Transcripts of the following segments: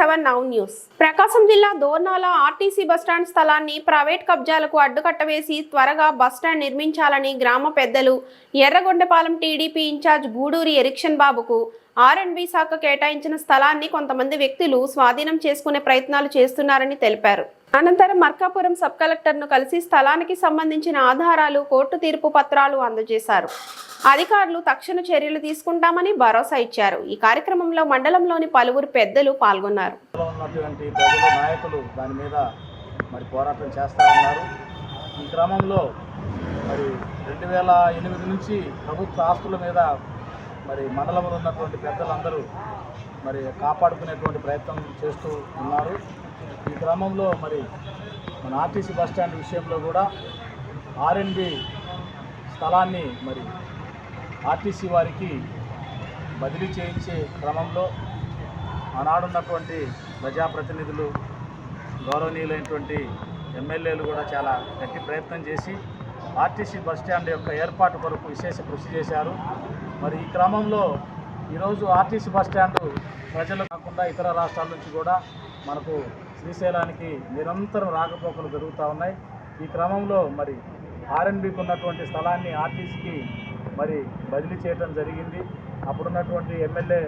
Seven now news. Prakasam జిల్లా Dornala RTC bus stand స్థలాన్ని private కబ్జాలకు అడ్డుకట్ట వేసి త్వరగా బస్టాండ్ నిర్మించాలని గ్రామ పెద్దలు Yerragondapalem TDP incharge Guduri erection బాబుకు ఆర్ఎండ్బి శాఖ కేటాయించిన స్థలాన్ని కొంతమంది వ్యక్తులు స్వాధీనం చేసుకునే ప్రయత్నాలు చేస్తున్నారని తెలిపారు. అనంతరం మర్కాపురం సబ్ కలెక్టర్ను కలిసి స్థలానికి సంబంధించిన ఆధారాలు కోర్టు తీర్పు పత్రాలు అందజేశారు. అధికారులు తక్షణ చర్యలు తీసుకుంటామని భరోసా ఇచ్చారు. ఈ కార్యక్రమంలో మండలంలోని పలువురు పెద్దలు పాల్గొన్నారు. నాయకులు దాని మీద మరి పోరాటం ఉన్నారు ఈ క్రమంలో మరి రెండు వేల ఎనిమిది నుంచి ప్రభుత్వ ఆస్తుల మీద మరి మండలంలో ఉన్నటువంటి పెద్దలందరూ మరి కాపాడుకునేటువంటి ప్రయత్నం చేస్తూ ఉన్నారు. ఈ క్రమంలో మరి మన ఆర్టీసీ బస్ స్టాండ్ విషయంలో కూడా ఆర్ఎన్బి స్థలాన్ని మరి ఆర్టీసీ వారికి బదిలీ చేయించే క్రమంలో ఆనాడున్నటువంటి ప్రజాప్రతినిధులు గౌరవనీయులైనటువంటి ఎమ్మెల్యేలు కూడా చాలా గట్టి ప్రయత్నం చేసి ఆర్టీసీ బస్ స్టాండ్ యొక్క ఏర్పాటు కొరకు విశేష కృషి చేశారు. మరి ఈ క్రమంలో ఈరోజు ఆర్టీసీ బస్ స్టాండ్ ప్రజలు కాకుండా ఇతర రాష్ట్రాల నుంచి కూడా మనకు శ్రీశైలానికి నిరంతరం రాకపోకలు జరుగుతూ ఉన్నాయి. ఈ క్రమంలో మరి ఆర్ఎన్బికి ఉన్నటువంటి స్థలాన్ని ఆర్టీసీకి మరి బదిలీ చేయడం జరిగింది. అప్పుడున్నటువంటి ఎమ్మెల్యే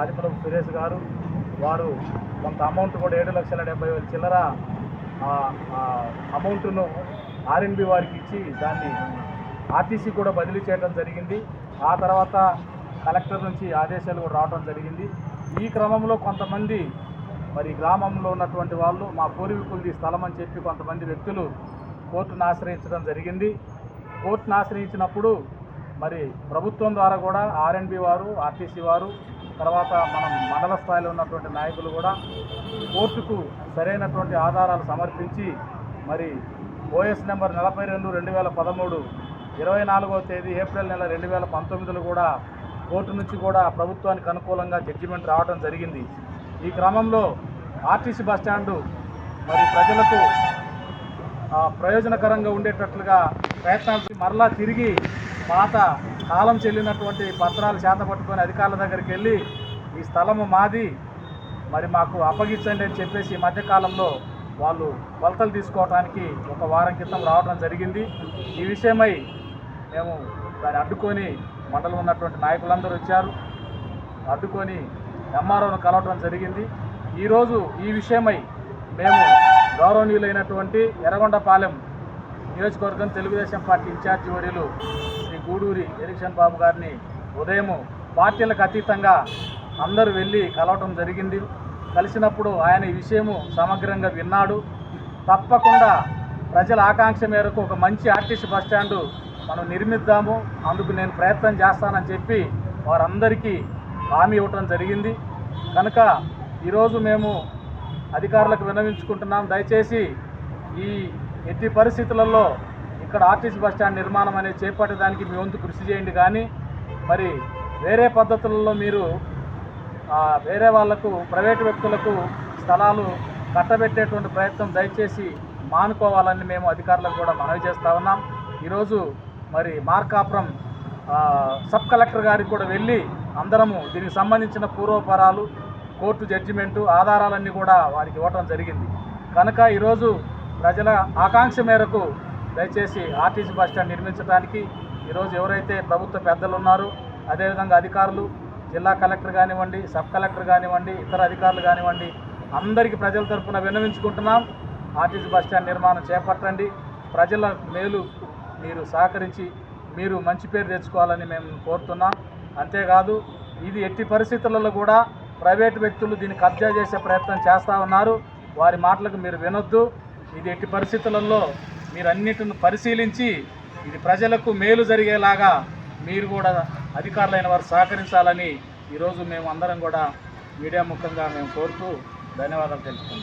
ఆదిమలపు సురేష్ గారు వారు కొంత అమౌంట్ కూడా ఏడు లక్షల డెబ్బై వేల చిల్లర అమౌంట్ను ఆర్ఎన్బి వారికి ఇచ్చి దాన్ని ఆర్టీసీ కూడా బదిలీ చేయడం జరిగింది. ఆ తర్వాత కలెక్టర్ నుంచి ఆదేశాలు కూడా రావడం జరిగింది. ఈ క్రమంలో కొంతమంది మరి గ్రామంలో ఉన్నటువంటి వాళ్ళు మా పూర్వీకులది స్థలం అని చెప్పి కొంతమంది వ్యక్తులు కోర్టును ఆశ్రయించడం జరిగింది. కోర్టును ఆశ్రయించినప్పుడు మరి ప్రభుత్వం ద్వారా కూడా ఆర్ఎన్బి వారు ఆర్టీసీ వారు తర్వాత మనం మండల స్థాయిలో ఉన్నటువంటి నాయకులు కూడా కోర్టుకు సరైనటువంటి ఆధారాలు సమర్పించి మరి ఓఎస్ నెంబర్ నలభై రెండు రెండు వేల పదమూడు ఇరవై నాలుగవ తేదీ ఏప్రిల్ నెల రెండు వేల పంతొమ్మిదిలో కూడా కోర్టు నుంచి కూడా ప్రభుత్వానికి అనుకూలంగా జడ్జిమెంట్ రావడం జరిగింది. ఈ క్రమంలో ఆర్టీసీ బస్టాండు మరి ప్రజలకు ప్రయోజనకరంగా ఉండేటట్లుగా ప్రయత్నాలు మరలా తిరిగి పాత కాలం చెల్లినటువంటి పత్రాలు చేతపట్టుకొని అధికారుల దగ్గరికి వెళ్ళి ఈ స్థలము మాది మరి మాకు అప్పగించండి అని చెప్పేసి ఈ మధ్యకాలంలో వాళ్ళు కొలతలు తీసుకోవడానికి ఒక వారం క్రితం రావడం జరిగింది. ఈ విషయమై మేము దాన్ని అడ్డుకొని మండలం ఉన్నటువంటి నాయకులందరూ వచ్చారు. అడ్డుకొని ఎంఆర్ఓను కలవటం జరిగింది. ఈరోజు ఈ విషయమై మేము గౌరవనీయులైనటువంటి ఎర్రగొండపాలెం నియోజకవర్గం తెలుగుదేశం పార్టీ ఇన్ఛార్జి వర్యులు శ్రీ గూడూరి ఎరిక్షన్ బాబు గారిని ఉదయం పార్టీలకు అతీతంగా అందరూ వెళ్ళి కలవటం జరిగింది. కలిసినప్పుడు ఆయన ఈ విషయము సమగ్రంగా విన్నాడు. తప్పకుండా ప్రజల ఆకాంక్ష మేరకు ఒక మంచి ఆర్టీసీ బస్ మనం నిర్మిద్దాము అందుకు నేను ప్రయత్నం చేస్తానని చెప్పి వారందరికీ హామీ ఇవ్వటం జరిగింది. కనుక ఈరోజు మేము అధికారులకు విన్నవించుకుంటున్నాం. దయచేసి ఈ ఎట్టి పరిస్థితులలో ఇక్కడ ఆర్టీసీ బస్ స్టాండ్ నిర్మాణం అనేది చేపట్టడానికి మీ వంతు కృషి చేయండి కానీ మరి వేరే పద్ధతులలో మీరు వేరే వాళ్ళకు ప్రైవేటు వ్యక్తులకు స్థలాలు కట్టబెట్టేటువంటి ప్రయత్నం దయచేసి మానుకోవాలని మేము అధికారులకు కూడా మనవి చేస్తా ఉన్నాం. ఈరోజు మరి మార్కాపురం సబ్ కలెక్టర్ గారికి కూడా వెళ్ళి అందరము దీనికి సంబంధించిన పూర్వపరాలు కోర్టు జడ్జిమెంటు ఆధారాలన్నీ కూడా వారికి ఇవ్వటం జరిగింది. కనుక ఈరోజు ప్రజల ఆకాంక్ష మేరకు దయచేసి ఆర్టీసీ బస్ స్టాండ్ నిర్మించడానికి ఈరోజు ఎవరైతే ప్రభుత్వ పెద్దలు ఉన్నారో అదేవిధంగా అధికారులు జిల్లా కలెక్టర్ కానివ్వండి సబ్ కలెక్టర్ కానివ్వండి ఇతర అధికారులు కానివ్వండి అందరికీ ప్రజల తరఫున విన్నవించుకుంటున్నాం. ఆర్టీసీ బస్ స్టాండ్ నిర్మాణం చేపట్టండి. ప్రజల మేలు మీరు సహకరించి మీరు మంచి పేరు తెచ్చుకోవాలని మేము కోరుతున్నాం. అంతేకాదు ఇది ఎట్టి పరిస్థితులలో కూడా ప్రైవేటు వ్యక్తులు దీన్ని కబ్జా చేసే ప్రయత్నం చేస్తూ ఉన్నారు. వారి మాటలకు మీరు వినొద్దు. ఇది ఎట్టి పరిస్థితులలో మీరు అన్నిటిని పరిశీలించి ఇది ప్రజలకు మేలు జరిగేలాగా మీరు కూడా అధికారులైన వారు సహకరించాలని ఈరోజు మేము అందరం కూడా మీడియా ముఖంగా మేము కోరుతూ ధన్యవాదాలు తెలుపుతున్నాం